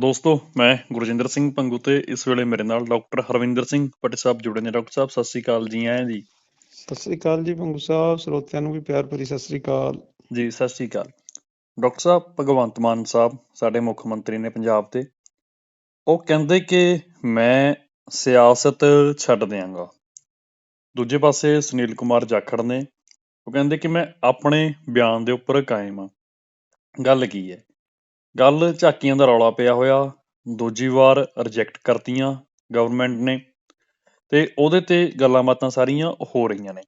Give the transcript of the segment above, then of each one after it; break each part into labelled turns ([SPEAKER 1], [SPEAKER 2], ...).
[SPEAKER 1] ਦੋਸਤੋ ਮੈਂ ਗੁਰਜਿੰਦਰ ਸਿੰਘ ਪੰਗੂ ਤੇ ਇਸ ਵੇਲੇ ਮੇਰੇ ਨਾਲ ਡਾਕਟਰ ਹਰਵਿੰਦਰ ਸਿੰਘ ਪਟੇ ਸਾਹਿਬ ਜੁੜੇ ਨੇ। ਡਾਕਟਰ ਸਾਹਿਬ ਸਤਿ ਸ੍ਰੀ ਅਕਾਲ ਜੀ ਆਇਆਂ ਜੀ।
[SPEAKER 2] ਸਤਿ ਸ੍ਰੀ ਅਕਾਲ ਜੀ ਭੰਗੂ ਸਾਹਿਬ ਸਰੋਤਿਆਂ ਨੂੰ ਵੀ ਪਿਆਰ ਭਰੀ ਸਤਿ ਸ੍ਰੀ ਅਕਾਲ।
[SPEAKER 1] ਜੀ ਸਤਿ ਸ੍ਰੀ ਅਕਾਲ। ਡਾਕਟਰ ਸਾਹਿਬ ਭਗਵੰਤ ਮਾਨ ਸਾਹਿਬ ਸਾਡੇ ਮੁੱਖ ਮੰਤਰੀ ਨੇ ਪੰਜਾਬ ਦੇ। ਉਹ ਕਹਿੰਦੇ ਕਿ ਮੈਂ ਸਿਆਸਤ ਛੱਡ ਦਿਆਂਗਾ। ਦੂਜੇ ਪਾਸੇ ਸੁਨੀਲ ਕੁਮਾਰ ਜਾਖੜ ਨੇ ਉਹ ਕਹਿੰਦੇ ਕਿ ਮੈਂ ਆਪਣੇ ਬਿਆਨ ਦੇ ਉੱਪਰ ਕਾਇਮ ਆ। ਗੱਲ ਕੀ ਹੈ? ਗੱਲ ਝਾਕੀਆਂ ਦਾ ਰੌਲਾ ਪਿਆ ਹੋਇਆ, ਦੂਜੀ ਵਾਰ ਰਿਜੈਕਟ ਕਰਤੀਆਂ ਗਵਰਨਮੈਂਟ ਨੇ ਤੇ ਉਹਦੇ ਤੇ ਗੱਲਾਂ ਬਾਤਾਂ ਸਾਰੀਆਂ ਹੋ ਰਹੀਆਂ ਨੇ।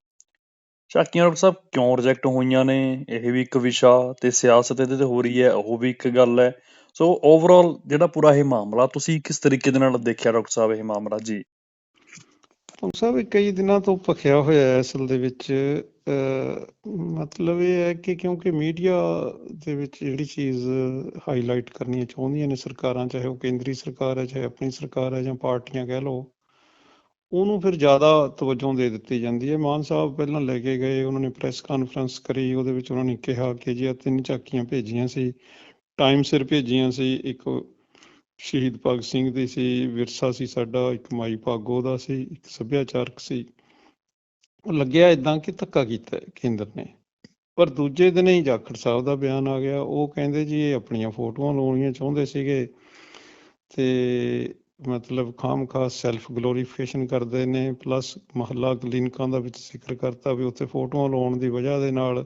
[SPEAKER 1] ਝਾਕੀਆਂ ਡਾਕਟਰ ਸਾਹਿਬ ਕਿਉਂ ਰਿਜੈਕਟ ਹੋਈਆਂ ਨੇ? ਇਹ ਵੀ ਇੱਕ ਵਿਸ਼ਾ ਤੇ ਸਿਆਸਤ ਇਹਦੇ ਤੇ ਹੋ ਰਹੀ ਹੈ, ਉਹ ਵੀ ਇੱਕ ਗੱਲ ਹੈ। ਸੋ ਓਵਰਆਲ ਜਿਹੜਾ ਪੂਰਾ ਇਹ ਮਾਮਲਾ, ਤੁਸੀਂ ਕਿਸ ਤਰੀਕੇ ਦੇ ਨਾਲ ਦੇਖਿਆ ਡਾਕਟਰ ਸਾਹਿਬ ਇਹ ਮਾਮਲਾ? ਜੀ।
[SPEAKER 2] ਭੰਗੂ ਸਾਹਿਬ ਕਈ ਦਿਨਾਂ ਤੋਂ ਭਖਿਆ ਹੋਇਆ ਹੈ ਅਸਲ ਦੇ ਵਿੱਚ ਮਤਲਬ ਇਹ ਹੈ ਕਿ ਕਿਉਂਕਿ ਮੀਡੀਆ ਦੇ ਵਿੱਚ ਜਿਹੜੀ ਚੀਜ਼ ਹਾਈਲਾਈਟ ਕਰਨੀਆਂ ਚਾਹੁੰਦੀਆਂ ਨੇ ਸਰਕਾਰਾਂ, ਚਾਹੇ ਉਹ ਕੇਂਦਰੀ ਸਰਕਾਰ ਹੈ, ਚਾਹੇ ਆਪਣੀ ਸਰਕਾਰ ਹੈ ਜਾਂ ਪਾਰਟੀਆਂ ਕਹਿ ਲਓ, ਉਹਨੂੰ ਫਿਰ ਜ਼ਿਆਦਾ ਤਵੱਜੋ ਦੇ ਦਿੱਤੀ ਜਾਂਦੀ ਹੈ। ਮਾਨ ਸਾਹਿਬ ਪਹਿਲਾਂ ਲੈ ਕੇ ਗਏ, ਉਹਨਾਂ ਨੇ ਪ੍ਰੈਸ ਕਾਨਫਰੰਸ ਕਰੀ, ਉਹਦੇ ਵਿੱਚ ਉਹਨਾਂ ਨੇ ਕਿਹਾ ਕਿ ਜੀ ਆਹ ਤਿੰਨ ਝਾਕੀਆਂ ਭੇਜੀਆਂ ਸੀ ਟਾਈਮ ਸਿਰ ਭੇਜੀਆਂ ਸੀ, ਇੱਕ ਸ਼ਹੀਦ ਭਗਤ ਸਿੰਘ ਦੀ ਸੀ, ਵਿਰਸਾ ਸੀ ਸਾਡਾ, ਇੱਕ ਮਾਈ ਭਾਗੋ ਦਾ ਸੀ, ਇੱਕ ਸੱਭਿਆਚਾਰਕ ਸੀ। ਲੱਗਿਆ ਇਦਾਂ ਕਿ ਧੱਕਾ ਕੀਤਾ ਕੇਂਦਰ ਨੇ। ਪਰ ਦੂਜੇ ਦਿਨ ਹੀ ਜਾਖੜ ਸਾਹਿਬ ਦਾ ਬਿਆਨ ਆ ਗਿਆ। ਉਹ ਕਹਿੰਦੇ ਜੀ, ਇਹ ਆਪਣੀਆਂ ਫੋਟੋਆਂ ਲਾਉਣੀਆਂ ਚਾਹੁੰਦੇ ਸੀਗੇ ਤੇ ਮਤਲਬ ਖਾਮ ਖਾਸ ਸੈਲਫ ਗਲੋਰੀਫਿਕੇਸ਼ਨ ਕਰਦੇ ਨੇ ਪਲੱਸ ਮਹੱਲਾ ਕਲੀਨਿਕਾਂ ਦਾ ਵਿੱਚ ਜ਼ਿਕਰ ਕਰਤਾ ਵੀ ਉੱਥੇ ਫੋਟੋਆਂ ਲਾਉਣ ਦੀ ਵਜ੍ਹਾ ਦੇ ਨਾਲ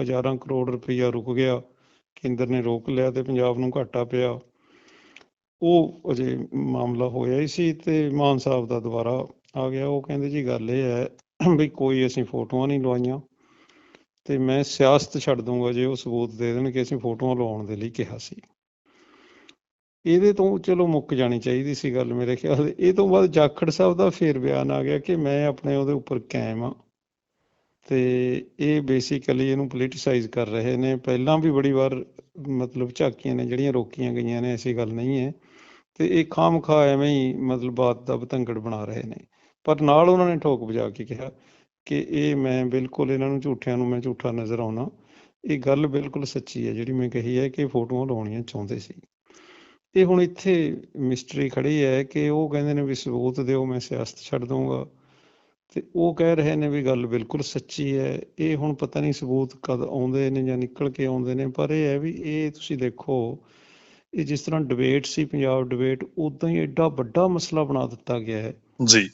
[SPEAKER 2] ਹਜ਼ਾਰਾਂ ਕਰੋੜ ਰੁਪਈਆ ਰੁਕ ਗਿਆ। ਕੇਂਦਰ ਨੇ ਰੋਕ ਲਿਆ ਤੇ ਪੰਜਾਬ ਨੂੰ ਘਾਟਾ ਪਿਆ। ਉਹ ਅਜੇ ਮਾਮਲਾ ਹੋਇਆ ਹੀ ਸੀ ਤੇ ਮਾਨ ਸਾਹਿਬ ਦਾ ਦੁਬਾਰਾ ਆ ਗਿਆ। ਉਹ ਕਹਿੰਦੇ ਜੀ ਗੱਲ ਇਹ ਹੈ ਵੀ ਕੋਈ ਅਸੀਂ ਫੋਟੋਆਂ ਨਹੀਂ ਲਵਾਈਆਂ ਤੇ ਮੈਂ ਸਿਆਸਤ ਛੱਡ ਦੂੰਗਾ ਜੇ ਉਹ ਸਬੂਤ ਦੇ ਦੇਣ ਕਿ ਅਸੀਂ ਫੋਟੋਆਂ ਲਵਾਉਣ ਦੇ ਲਈ ਕਿਹਾ ਸੀ। ਇਹਦੇ ਤੋਂ ਚਲੋ ਮੁੱਕ ਜਾਣੀ ਚਾਹੀਦੀ ਸੀ ਗੱਲ ਮੇਰੇ ਖਿਆਲ ਇਹ ਤੋਂ ਬਾਅਦ ਜਾਖੜ ਸਾਹਿਬ ਦਾ ਫੇਰ ਬਿਆਨ ਆ ਗਿਆ ਕਿ ਮੈਂ ਆਪਣੇ ਉਹਦੇ ਉੱਪਰ ਕਾਇਮ ਆ ਤੇ ਇਹ ਬੇਸਿਕਲੀ ਇਹਨੂੰ ਪੋਲੀਟੀਸਾਈਜ਼ ਕਰ ਰਹੇ ਨੇ। ਪਹਿਲਾਂ ਵੀ ਬੜੀ ਵਾਰ ਮਤਲਬ ਝਾਕੀਆਂ ਨੇ, ਜਿਹੜੀਆਂ ਰੋਕੀਆਂ ਗਈਆਂ ਨੇ, ਐਸੀ ਗੱਲ ਨਹੀਂ ਹੈ। ਤੇ ਇਹ ਖਾਮਖਾ ਐਵੇਂ ਹੀ ਮਤਲਬ ਬਾਤ ਦਾ ਬਤੰਗੜ ਬਣਾ ਰਹੇ ਨੇ। ਪਰ ਨਾਲ ਉਹਨਾਂ ਨੇ ਠੋਕ ਵਜਾ ਕੇ ਕਿਹਾ ਕਿ ਇਹ ਮੈਂ ਬਿਲਕੁਲ ਇਹਨਾਂ ਨੂੰ ਝੂਠਿਆਂ ਨੂੰ ਮੈਂ ਝੂਠਾ ਨਜ਼ਰ ਆਉਣਾ। ਇਹ ਗੱਲ ਬਿਲਕੁਲ ਸੱਚੀ ਹੈ, ਜਿਹੜੀ ਮੈਂ ਕਹੀ ਹੈ ਕਿ ਫੋਟੋਆਂ ਲਾਉਣੀਆਂ ਚਾਹੁੰਦੇ ਸੀ। ਇਹ ਹੁਣ ਇੱਥੇ ਮਿਸਟਰੀ ਖੜੀ ਹੈ ਕਿ ਉਹ ਕਹਿੰਦੇ ਨੇ ਵੀ ਸਬੂਤ ਦਿਓ, ਮੈਂ ਸਿਆਸਤ ਛੱਡ ਦਊਂਗਾ। ਤੇ ਉਹ ਕਹਿ ਰਹੇ ਨੇ ਵੀ ਗੱਲ ਬਿਲਕੁਲ ਸੱਚੀ ਹੈ। ਇਹ ਹੁਣ ਪਤਾ ਨਹੀਂ ਸਬੂਤ ਕਦ ਆਉਂਦੇ ਨੇ ਜਾਂ ਨਿਕਲ ਕੇ ਆਉਂਦੇ ਨੇ ਪਰ ਇਹ ਹੈ ਵੀ ਇਹ ਤੁਸੀਂ ਦੇਖੋ ਇਹ ਜਿਸ ਤਰ੍ਹਾਂ ਡਿਬੇਟ ਸੀ ਪੰਜਾਬ ਡਿਬੇਟ ਉਦਾਂ ਹੀ ਐਡਾ ਵੱਡਾ ਮਸਲਾ ਬਣਾ ਦਿੱਤਾ ਗਿਆ ਹੈ
[SPEAKER 1] ਜੀ।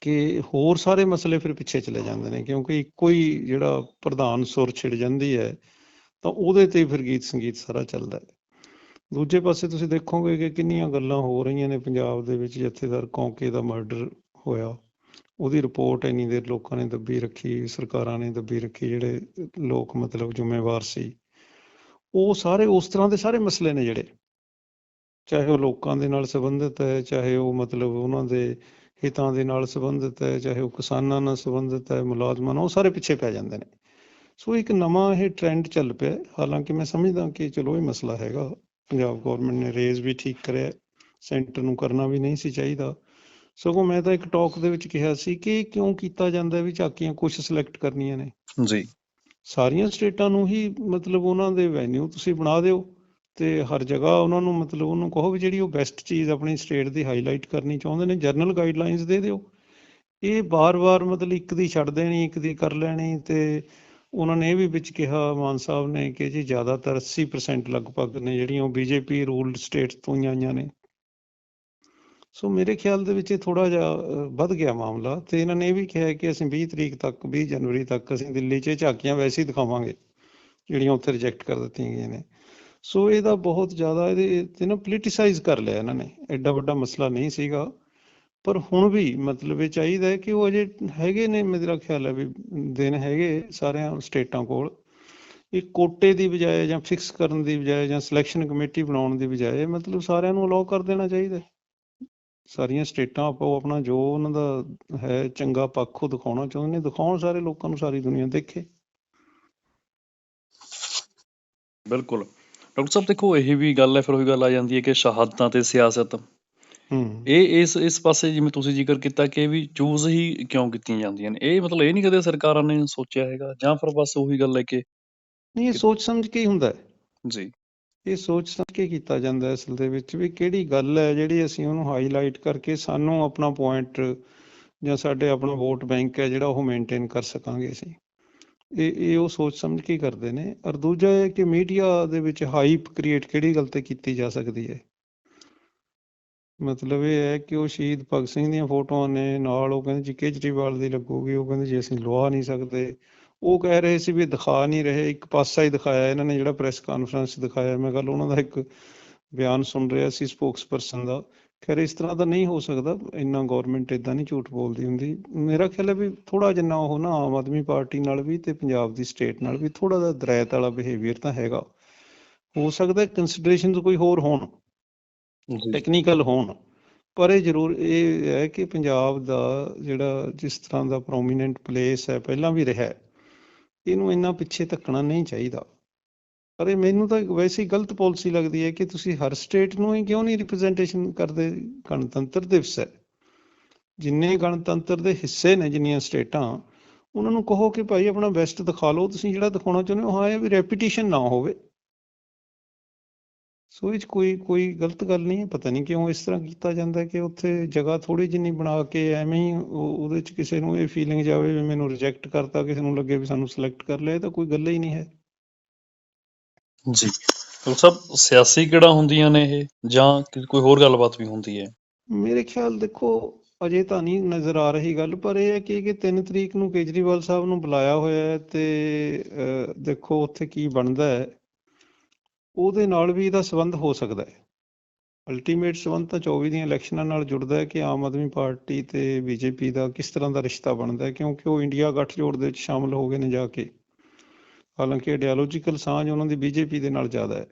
[SPEAKER 2] ਕਿ ਹੋਰ ਸਾਰੇ ਮਸਲੇ ਫਿਰ ਪਿੱਛੇ ਚਲੇ ਜਾਂਦੇ ਨੇ ਕਿਉਂਕਿ ਇੱਕੋ ਹੀ ਜਿਹੜਾ ਪ੍ਰਧਾਨ ਸੁਰ ਛਿੜ ਜਾਂਦੀ ਹੈ ਤਾਂ ਉਹਦੇ ਤੇ ਫਿਰ ਗੀਤ ਸੰਗੀਤ ਸਾਰਾ ਚੱਲਦਾ ਹੈ। ਦੂਜੇ ਪਾਸੇ ਤੁਸੀਂ ਦੇਖੋਗੇ ਕਿ ਕਿੰਨੀਆਂ ਗੱਲਾਂ ਹੋ ਰਹੀਆਂ ਨੇ ਪੰਜਾਬ ਦੇ ਵਿੱਚ ਜਥੇਦਾਰ ਕੌਂਕੇ ਦਾ ਮਰਡਰ ਹੋਇਆ। ਉਹਦੀ ਰਿਪੋਰਟ ਇੰਨੀ ਦੇਰ ਲੋਕਾਂ ਨੇ ਦੱਬੀ ਰੱਖੀ, ਸਰਕਾਰਾਂ ਨੇ ਦੱਬੀ ਰੱਖੀ, ਜਿਹੜੇ ਲੋਕ ਮਤਲਬ ਜ਼ਿੰਮੇਵਾਰ ਸੀ, ਉਹ ਸਾਰੇ ਉਸ ਤਰ੍ਹਾਂ ਦੇ ਸਾਰੇ ਮਸਲੇ ਨੇ ਜਿਹੜੇ। ਚਾਹੇ ਉਹ ਲੋਕਾਂ ਦੇ ਨਾਲ ਸੰਬੰਧਿਤ ਹੈ, ਚਾਹੇ ਉਹ ਮਤਲਬ ਉਹਨਾਂ ਦੇ ਹਿੱਤਾਂ ਦੇ ਨਾਲ ਸੰਬੰਧਿਤ ਹੈ, ਚਾਹੇ ਉਹ ਕਿਸਾਨਾਂ ਨਾਲ ਸੰਬੰਧਿਤ ਹੈ, ਮੁਲਾਜ਼ਮਾਂ ਨਾਲ, ਉਹ ਸਾਰੇ ਪਿੱਛੇ ਪੈ ਜਾਂਦੇ ਨੇ। ਸੋ ਇੱਕ ਨਵਾਂ ਇਹ ਟ੍ਰੈਂਡ ਚੱਲ ਪਿਆ ਹਾਲਾਂਕਿ ਮੈਂ ਸਮਝਦਾ ਕਿ ਚਲੋ ਇਹ ਮਸਲਾ ਹੈਗਾ। ਪੰਜਾਬ ਗਵਰਨਮੈਂਟ ਨੇ ਰੇਜ਼ ਵੀ ਠੀਕ ਕਰਿਆ ਸੈਂਟਰ ਨੂੰ ਕਰਨਾ ਵੀ ਨਹੀਂ ਸੀ ਚਾਹੀਦਾ। ਸਗੋਂ ਮੈਂ ਤਾਂ ਇੱਕ ਟਾਕ ਦੇ ਵਿੱਚ ਕਿਹਾ ਸੀ ਕਿ ਕਿਉਂ ਕੀਤਾ ਜਾਂਦਾ ਵੀ ਝਾਕੀਆਂ ਕੁਝ ਸਿਲੈਕਟ ਕਰਨੀਆਂ ਨੇ?
[SPEAKER 1] ਜੀ।
[SPEAKER 2] ਸਾਰੀਆਂ ਸਟੇਟਾਂ ਨੂੰ ਹੀ ਮਤਲਬ ਉਹਨਾਂ ਦੇ ਵੈਨਿਊ ਤੁਸੀਂ ਬਣਾ ਦਿਓ ਤੇ ਹਰ ਜਗ੍ਹਾ ਉਹਨਾਂ ਨੂੰ ਮਤਲਬ ਉਹਨੂੰ ਕਹੋ ਵੀ ਜਿਹੜੀ ਉਹ ਬੈਸਟ ਚੀਜ਼ ਆਪਣੀ ਸਟੇਟ ਦੀ ਹਾਈਲਾਈਟ ਕਰਨੀ ਚਾਹੁੰਦੇ ਨੇ ਜਰਨਲ ਗਾਈਡਲਾਈਨਸ ਦੇ ਦਿਓ। ਇਹ ਬਾਰ-ਬਾਰ ਮਤਲਬ ਇੱਕ ਦੀ ਛੱਡ ਦੇਣੀ ਇੱਕ ਦੀ ਕਰ ਲੈਣੀ ਤੇ ਉਹਨਾਂ ਨੇ ਇਹ ਵੀ ਵਿੱਚ ਕਿਹਾ ਮਾਨ ਸਾਹਿਬ ਨੇ ਕਿ ਜੀ ਜ਼ਿਆਦਾਤਰ 80% ਲਗਭਗ ਨੇ ਜਿਹੜੀਆਂ ਉਹ ਬੀਜੇਪੀ ਰੂਲਡ ਸਟੇਟਸ ਤੋਂ ਹੀ ਆਈਆਂ ਨੇ। ਸੋ ਮੇਰੇ ਖਿਆਲ ਦੇ ਵਿੱਚ ਇਹ ਥੋੜਾ ਜਿਹਾ ਵੱਧ ਗਿਆ ਮਾਮਲਾ ਤੇ ਇਹਨਾਂ ਨੇ ਇਹ ਵੀ ਕਿਹਾ ਕਿ ਅਸੀਂ 20 ਤਰੀਕ ਤੱਕ 20 ਜਨਵਰੀ ਤੱਕ ਅਸੀਂ ਦਿੱਲੀ 'ਚ ਝਾਕੀਆਂ ਵੈਸੇ ਹੀ ਦਿਖਾਵਾਂਗੇ, ਜਿਹੜੀਆਂ ਉੱਥੇ ਰਿਜੈਕਟ ਕਰ ਦਿੱਤੀਆਂ ਗਈਆਂ ਨੇ। ਸੋ ਇਹਦਾ ਬਹੁਤ ਜ਼ਿਆਦਾ ਇਹਦੇ ਤੇ ਨਾ ਪੋਲੀਟੀਸਾਈਜ਼ ਕਰ ਲਿਆ ਇਹਨਾਂ ਨੇ, ਐਡਾ ਵੱਡਾ ਮਸਲਾ ਨਹੀਂ ਸੀਗਾ। ਪਰ ਹੁਣ ਵੀ ਮਤਲਬ ਇਹ ਚਾਹੀਦਾ ਹੈ ਕਿ ਉਹ ਅਜੇ ਹੈਗੇ ਨੇ, ਮੇਰਾ ਖਿਆਲ ਹੈ ਵੀ ਦਿਨ ਹੈਗੇ ਸਾਰਿਆਂ ਸਟੇਟਾਂ ਕੋਲ। ਇਹ ਕੋਟੇ ਦੀ ਬਜਾਏ ਜਾਂ ਫਿਕਸ ਕਰਨ ਦੀ ਬਜਾਏ ਜਾਂ ਸਿਲੈਕਸ਼ਨ ਕਮੇਟੀ ਬਣਾਉਣ ਦੀ ਬਜਾਏ ਮਤਲਬ ਸਾਰਿਆਂ ਨੂੰ ਅਲਾਉ ਕਰ ਦੇਣਾ ਚਾਹੀਦਾ ਹੈ। ਸਾਰੀਆਂ ਸਟੇਟਾਂ ਆਪੋ ਆਪਣਾ ਜੋ ਉਹਨਾਂ ਦਾ ਹੈ ਚੰਗਾ ਪੱਖ ਉਹ ਦਿਖਾਉਣਾ ਚਾਹੁੰਦੇ ਨੇ। ਦਿਖਾਉਣ ਸਾਰੇ ਲੋਕਾਂ ਨੂੰ ਸਾਰੀ ਦੁਨੀਆ ਦੇਖੇ।
[SPEAKER 1] ਬਿਲਕੁਲ। ਡਾਕਟਰ ਸਾਹਿਬ ਦੇਖੋ ਇਹ ਵੀ ਗੱਲ ਹੈ ਫਿਰ ਉਹੀ ਗੱਲ ਆ ਜਾਂਦੀ ਹੈ ਕਿ ਸ਼ਹਾਦਤਾਂ ਤੇ ਸਿਆਸਤ।
[SPEAKER 2] ਹੂੰ।
[SPEAKER 1] ਇਹ ਇਸ ਇਸ ਪਾਸੇ ਜਿਵੇਂ ਤੁਸੀਂ ਜ਼ਿਕਰ ਕੀਤਾ ਕਿ ਇਹ ਵੀ ਚੂਜ਼ ਹੀ ਕਿਉਂ ਕੀਤੀਆਂ ਜਾਂਦੀਆਂ ਨੇ? ਇਹ ਮਤਲਬ ਇਹ ਨਹੀਂ ਕਦੇ ਸਰਕਾਰਾਂ ਨੇ ਸੋਚਿਆ ਹੈਗਾ? ਜਾਂ ਫਿਰ ਬਸ ਉਹੀ ਗੱਲ ਹੈ ਕਿ
[SPEAKER 2] ਨਹੀਂ ਇਹ ਸੋਚ ਸਮਝ ਕੇ ਹੀ ਹੁੰਦਾ ਹੈ।
[SPEAKER 1] ਜੀ।
[SPEAKER 2] ਇਹ ਸੋਚ ਸਮਝ ਕੇ ਕੀਤਾ ਜਾਂਦਾ ਅਸਲ ਦੇ ਵਿੱਚ ਵੀ ਕਿਹੜੀ ਗੱਲ ਹੈ ਜਿਹੜੀ ਅਸੀਂ ਉਹਨੂੰ ਹਾਈਲਾਈਟ ਕਰਕੇ ਸਾਨੂੰ ਆਪਣਾ ਪੁਆਇੰਟ ਜਾਂ ਸਾਡੇ ਆਪਣਾ ਵੋਟ ਬੈਂਕ ਹੈ ਜਿਹੜਾ ਉਹ ਮੇਨਟੇਨ ਕਰ ਸਕਾਂਗੇ ਅਸੀਂ। ਇਹ ਇਹ ਉਹ ਸੋਚ ਸਮਝ ਕੇ ਕਰਦੇ ਨੇ। ਔਰ ਦੂਜਾ ਇਹ ਕਿ ਮੀਡੀਆ ਦੇ ਵਿੱਚ ਹਾਈਪ ਕ੍ਰੀਏਟ ਕਿਹੜੀ ਗੱਲ ਤੇ ਕੀਤੀ ਜਾ ਸਕਦੀ ਹੈ? ਮਤਲਬ ਇਹ ਹੈ ਕਿ ਉਹ ਸ਼ਹੀਦ ਭਗਤ ਸਿੰਘ ਦੀਆਂ ਫੋਟੋਆਂ ਨੇ, ਨਾਲ ਉਹ ਕਹਿੰਦੇ ਜੀ ਕੇਜਰੀਵਾਲ ਦੀ ਲੱਗੂਗੀ, ਉਹ ਕਹਿੰਦੇ ਜੀ ਅਸੀਂ ਲਵਾ ਨਹੀਂ ਸਕਦੇ। ਉਹ ਕਹਿ ਰਹੇ ਸੀ ਵੀ ਦਿਖਾ ਨਹੀਂ ਰਹੇ ਇੱਕ ਪਾਸਾ ਹੀ ਦਿਖਾਇਆ ਇਹਨਾਂ ਨੇ ਜਿਹੜਾ ਪ੍ਰੈਸ ਕਾਨਫਰੰਸ ਦਿਖਾਇਆ। ਮੈਂ ਕੱਲ ਉਹਨਾਂ ਦਾ ਇੱਕ ਬਿਆਨ ਸੁਣ ਰਿਹਾ ਸੀ ਸਪੋਕਸਪਰਸਨ ਦਾ। ਖੈਰ ਇਸ ਤਰ੍ਹਾਂ ਦਾ ਨਹੀਂ ਹੋ ਸਕਦਾ ਇੰਨਾ ਗਵਰਨਮੈਂਟ ਇਦਾਂ ਨਹੀਂ ਝੂਠ ਬੋਲਦੀ ਹੁੰਦੀ। ਮੇਰਾ ਖਿਆਲ ਹੈ ਵੀ ਥੋੜਾ ਜਿੰਨਾ ਉਹ ਨਾ ਆਮ ਆਦਮੀ ਪਾਰਟੀ ਨਾਲ ਵੀ ਤੇ ਪੰਜਾਬ ਦੀ ਸਟੇਟ ਨਾਲ ਵੀ ਥੋੜਾ ਜਿਹਾ ਦਰੈਤ ਵਾਲਾ ਬਿਹੇਵੀਅਰ ਤਾਂ ਹੈਗਾ। ਹੋ ਸਕਦਾ ਕੰਸੀਡਰੇਸ਼ਨਸ ਕੋਈ ਹੋਰ ਹੋਣ ਟੈਕਨੀਕਲ ਹੋਣ ਪਰ ਇਹ ਜ਼ਰੂਰ ਇਹ ਹੈ ਕਿ ਪੰਜਾਬ ਦਾ ਜਿਹੜਾ ਜਿਸ ਤਰ੍ਹਾਂ ਦਾ ਪ੍ਰੋਮੀਨੈਂਟ ਪਲੇਸ ਹੈ ਪਹਿਲਾਂ ਵੀ ਰਿਹਾ ਹੈ, ਇਹਨੂੰ ਇੰਨਾ ਪਿੱਛੇ ਧੱਕਣਾ ਨਹੀਂ ਚਾਹੀਦਾ। ਪਰ ਇਹ ਮੈਨੂੰ ਤਾਂ ਵੈਸੇ ਹੀ ਗਲਤ ਪਾਲਿਸੀ ਲੱਗਦੀ ਹੈ ਕਿ ਤੁਸੀਂ ਹਰ ਸਟੇਟ ਨੂੰ ਹੀ ਕਿਉਂ ਨਹੀਂ ਰਿਪਰੈਜ਼ੈਂਟੇਸ਼ਨ ਕਰਦੇ? ਗਣਤੰਤਰ ਦਿਵਸ ਹੈ। ਜਿੰਨੇ ਗਣਤੰਤਰ ਦੇ ਹਿੱਸੇ ਨੇ ਜਿੰਨੀਆਂ ਸਟੇਟਾਂ, ਉਹਨਾਂ ਨੂੰ ਕਹੋ ਕਿ ਭਾਈ ਆਪਣਾ ਬੈਸਟ ਦਿਖਾ ਲਓ, ਤੁਸੀਂ ਜਿਹੜਾ ਦਿਖਾਉਣਾ ਚਾਹੁੰਦੇ ਹੋ, ਹਾਂ, ਇਹ ਵੀ ਰੈਪੀਟੀਸ਼ਨ ਨਾ ਹੋਵੇ। ਸੋ ਇਹ ਕੋਈ ਕੋਈ ਗਲਤ ਗੱਲ ਨਹੀਂ ਹੈ ਪਤਾ ਨਹੀਂ ਕਿਉਂ ਇਸ ਤਰ੍ਹਾਂ ਕੀਤਾ ਜਾਂਦਾ ਹੈ ਕਿ ਉੱਥੇ ਜਗ੍ਹਾ ਥੋੜੀ ਜਿੰਨੀ ਬਣਾ ਕੇ ਐਵੇਂ ਹੀ ਉਹ- ਉਹਦੇ 'ਚ ਕਿਸੇ ਨੂੰ ਇਹ ਫੀਲਿੰਗ ਜਾਵੇ ਵੀ ਮੈਨੂੰ ਰਿਜੈਕਟ ਕਰਤਾ ਕਿਸੇ ਨੂੰ ਲੱਗੇ ਵੀ ਸਾਨੂੰ ਸਿਲੈਕਟ ਕਰ ਲਿਆ ਤਾਂ ਕੋਈ ਗੱਲ ਹੀ ਨਹੀਂ ਹੈ।
[SPEAKER 1] ਜੀ। ਸਾਹਿਬ ਸਿਆਸੀ ਕਿਹੜਾ ਹੁੰਦੀਆਂ ਨੇ ਇਹ? ਜਾਂ ਕੋਈ ਹੋਰ ਗੱਲਬਾਤ ਵੀ ਹੁੰਦੀ ਹੈ?
[SPEAKER 2] ਮੇਰੇ ਖਿਆਲ ਦੇਖੋ ਅਜੇ ਤਾਂ ਨਹੀਂ ਨਜ਼ਰ ਆ ਰਹੀ ਗੱਲ ਪਰ ਇਹ ਹੈ ਕਿ ਕਿ 3 ਤਰੀਕ ਨੂੰ ਕੇਜਰੀਵਾਲ ਸਾਹਿਬ ਨੂੰ ਬੁਲਾਇਆ ਹੋਇਆ ਹੈ ਤੇ ਦੇਖੋ ਉੱਥੇ ਕੀ ਬਣਦਾ ਹੈ। ਉਹਦੇ ਨਾਲ ਵੀ ਇਹਦਾ ਸੰਬੰਧ ਹੋ ਸਕਦਾ ਹੈ। ਅਲਟੀਮੇਟ ਸੰਬੰਧ ਤਾਂ 24 ਦੀਆਂ ਇਲੈਕਸ਼ਨਾਂ ਨਾਲ ਜੁੜਦਾ ਹੈ ਕਿ ਆਮ ਆਦਮੀ ਪਾਰਟੀ ਤੇ ਬੀਜੇਪੀ ਦਾ ਕਿਸ ਤਰ੍ਹਾਂ ਦਾ ਰਿਸ਼ਤਾ ਬਣਦਾ ਹੈ, ਕਿਉਂਕਿ ਉਹ ਇੰਡੀਆ ਗੱਠਜੋੜ ਦੇ ਵਿੱਚ ਸ਼ਾਮਲ ਹੋ ਗਏ ਨੇ ਜਾ ਕੇ। ਹਾਲਾਂਕਿ ਆਈਡੀਓਲੋਜੀਕਲ ਸਾਂਝ ਉਹਨਾਂ ਦੀ ਬੀਜੇਪੀ ਦੇ ਨਾਲ ਜ਼ਿਆਦਾ ਹੈ।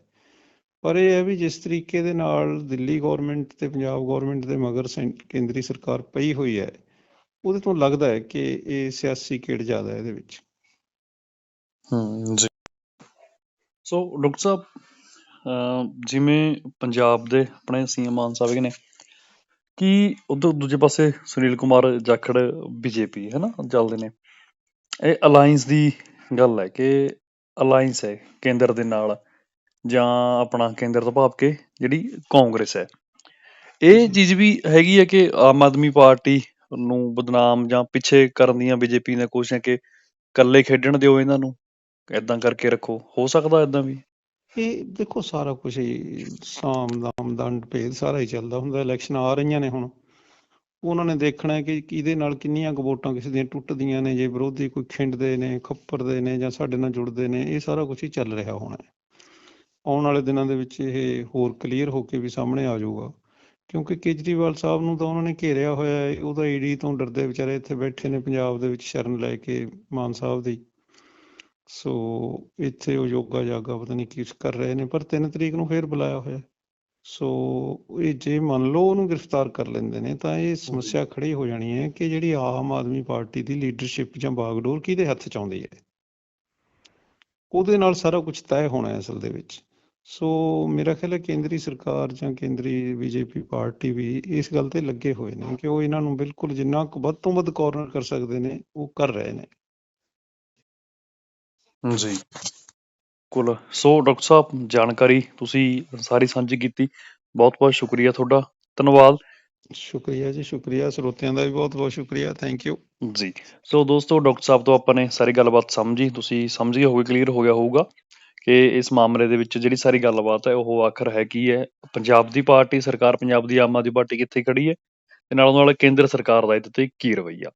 [SPEAKER 2] ਪਰ ਇਹ ਹੈ ਵੀ ਜਿਸ ਤਰੀਕੇ ਦੇ ਨਾਲ ਦਿੱਲੀ ਗਵਰਨਮੈਂਟ ਤੇ ਪੰਜਾਬ ਗਵਰਨਮੈਂਟ ਦੇ ਮਗਰ ਕੇਂਦਰੀ ਸਰਕਾਰ ਪਈ ਹੋਈ ਹੈ, ਉਹਦੇ ਤੋਂ ਲੱਗਦਾ ਹੈ ਕਿ ਇਹ ਸਿਆਸੀ ਕਿੜ ਜ਼ਿਆਦਾ ਹੈ ਇਹਦੇ ਵਿੱਚ।
[SPEAKER 1] ਹੂੰ, ਜੀ। ਸੋ ਡਾਕਟਰ ਸਾਹਿਬ ਜਿਵੇਂ ਪੰਜਾਬ ਦੇ ਆਪਣੇ ਸੀਐਮ ਮਾਨ ਸਾਹਿਬ ਨੇ ਕਿ ਉਧਰ ਦੂਜੇ ਪਾਸੇ ਸੁਨੀਲ ਕੁਮਾਰ ਜਾਖੜ ਬੀਜੇਪੀ ਹੈ ਨਾ ਚੱਲਦੇ ਨੇ? ਇਹ ਅਲਾਈਅੰਸ ਦੀ ਗੱਲ ਹੈ ਕਿ ਅਲਾਈਅੰਸ ਹੈ ਕੇਂਦਰ ਦੇ ਨਾਲ ਜਾਂ ਆਪਣਾ ਕੇਂਦਰ ਤੋਂ ਭਾਵ ਕੇ ਜਿਹੜੀ ਕਾਂਗਰਸ ਹੈ। ਇਹ ਚੀਜ਼ ਵੀ ਹੈਗੀ ਹੈ ਕਿ ਆਮ ਆਦਮੀ ਪਾਰਟੀ ਨੂੰ ਬਦਨਾਮ ਜਾਂ ਪਿੱਛੇ ਕਰਨ ਦੀਆਂ ਬੀਜੇਪੀ ਨੇ ਕੋਸ਼ਿਸ਼ਾਂ ਕਿ ਇਕੱਲੇ ਖੇਡਣ ਦਿਓ ਇਹਨਾਂ ਨੂੰ ਏਦਾਂ ਕਰਕੇ ਰੱਖੋ। ਹੋ ਸਕਦਾ ਏਦਾਂ ਵੀ?
[SPEAKER 2] ਇਹ ਦੇਖੋ ਸਾਰਾ ਕੁਝ ਹੀ ਸਾਮ ਦਾਮ, ਦੰਡ ਭੇਦ ਸਾਰਾ ਹੀ ਚੱਲਦਾ ਹੁੰਦਾ ਇਲੈਕਸ਼ਨ ਆ ਰਹੀਆਂ ਨੇ ਹੁਣ। ਉਹਨਾਂ ਨੇ ਦੇਖਣਾ ਹੈ ਕਿ ਕਿਹਦੇ ਨਾਲ ਕਿੰਨੀਆਂ ਕੁ ਵੋਟਾਂ ਕਿਸੇ ਦੀਆਂ ਟੁੱਟਦੀਆਂ ਨੇ, ਜੇ ਵਿਰੋਧੀ ਕੋਈ ਖਿੰਡਦੇ ਨੇ, ਖੱਪਰਦੇ ਨੇ ਜਾਂ ਸਾਡੇ ਨਾਲ ਜੁੜਦੇ ਨੇ, ਇਹ ਸਾਰਾ ਕੁਝ ਹੀ ਚੱਲ ਰਿਹਾ ਹੋਣਾ। ਹੈ ਆਉਣ ਵਾਲੇ ਦਿਨਾਂ ਦੇ ਵਿੱਚ ਇਹ ਹੋਰ ਕਲੀਅਰ ਹੋ ਕੇ ਵੀ ਸਾਹਮਣੇ ਆ ਜਾਊਗਾ। ਕਿਉਂਕਿ ਕੇਜਰੀਵਾਲ ਸਾਹਿਬ ਨੂੰ ਤਾਂ ਉਹਨਾਂ ਨੇ ਘੇਰਿਆ ਹੋਇਆ ਹੈ, ਉਹਦਾ ਈਡੀ ਤੋਂ ਡਰਦੇ ਵਿਚਾਰੇ ਇੱਥੇ ਬੈਠੇ ਨੇ, ਪੰਜਾਬ ਦੇ ਵਿੱਚ ਸ਼ਰਨ ਲੈ ਕੇ ਮਾਨ ਸਾਹਿਬ ਦੀ। ਸੋ ਇੱਥੇ ਉਹ ਯੋਗਾ ਜਾਗਾ ਪਤਾ ਨਹੀਂ ਕੀ ਕਰ ਰਹੇ ਨੇ ਪਰ 3 ਤਰੀਕ ਨੂੰ ਫੇਰ ਬੁਲਾਇਆ ਹੋਇਆ। ਸੋ ਇਹ ਜੇ ਮੰਨ ਲਓ ਉਹਨੂੰ ਗ੍ਰਿਫਤਾਰ ਕਰ ਲੈਂਦੇ ਨੇ ਤਾਂ ਇਹ ਸਮੱਸਿਆ ਖੜੀ ਹੋ ਜਾਣੀ ਹੈ ਕਿ ਜਿਹੜੀ ਆਮ ਆਦਮੀ ਪਾਰਟੀ ਦੀ ਲੀਡਰਸ਼ਿਪ ਜਾਂ ਬਾਗਡੋਰ ਕਿਹਦੇ ਹੱਥ ਚ ਆਉਂਦੀ ਹੈ? ਉਹਦੇ ਨਾਲ ਸਾਰਾ ਕੁਝ ਤੈਅ ਹੋਣਾ ਹੈ ਅਸਲ ਦੇ ਵਿੱਚ। ਸੋ ਮੇਰਾ ਖਿਆਲ ਹੈ ਕੇਂਦਰੀ ਸਰਕਾਰ ਜਾਂ ਕੇਂਦਰੀ ਬੀਜੇਪੀ ਪਾਰਟੀ ਵੀ ਇਸ ਗੱਲ ਤੇ ਲੱਗੇ ਹੋਏ ਨੇ ਕਿ ਉਹ ਇਹਨਾਂ ਨੂੰ ਬਿਲਕੁਲ ਜਿੰਨਾ ਕੁ ਵੱਧ ਤੋਂ ਵੱਧ ਕਾਰਨਰ ਕਰ ਸਕਦੇ ਨੇ ਉਹ ਕਰ ਰਹੇ ਨੇ।
[SPEAKER 1] ਜੀ। ਕੁਲ ਸੋ ਡਾਕਟਰ ਸਾਹਿਬ ਜਾਣਕਾਰੀ ਤੁਸੀਂ ਸਾਰੀ ਸਾਂਝੀ ਕੀਤੀ। ਬਹੁਤ ਬਹੁਤ ਸ਼ੁਕਰੀਆ ਤੁਹਾਡਾ। ਧੰਨਵਾਦ।
[SPEAKER 2] ਸ਼ੁਕਰੀਆ ਜੀ ਸ਼ੁਕਰੀਆ। ਸਰੋਤਿਆਂ ਦਾ ਵੀ ਬਹੁਤ ਬਹੁਤ ਸ਼ੁਕਰੀਆ। ਥੈਂਕ ਯੂ
[SPEAKER 1] ਜੀ। ਸੋ ਦੋਸਤੋ ਡਾਕਟਰ ਸਾਹਿਬ ਤੋਂ ਆਪਾਂ ਨੇ ਸਾਰੀ ਗੱਲਬਾਤ ਸਮਝੀ। ਤੁਸੀਂ ਸਮਝ ਗਏ ਹੋਗੇ ਕਲੀਅਰ ਹੋ ਗਿਆ ਹੋਊਗਾ ਕਿ ਇਸ ਮਾਮਲੇ ਦੇ ਵਿੱਚ ਜਿਹੜੀ ਸਾਰੀ ਗੱਲਬਾਤ ਹੈ ਉਹ ਆਖਰ ਹੈ ਕੀ ਹੈ? ਪੰਜਾਬ ਦੀ ਪਾਰਟੀ ਸਰਕਾਰ ਪੰਜਾਬ ਦੀ ਆਮ ਆਦਮੀ ਪਾਰਟੀ ਕਿੱਥੇ ਖੜੀ ਹੈ? ਤੇ ਨਾਲੋਂ ਨਾਲ ਕੇਂਦਰ ਸਰਕਾਰ ਦਾ ਇਹਦੇ ਤੇ ਕੀ ਰਵੱਈਆ?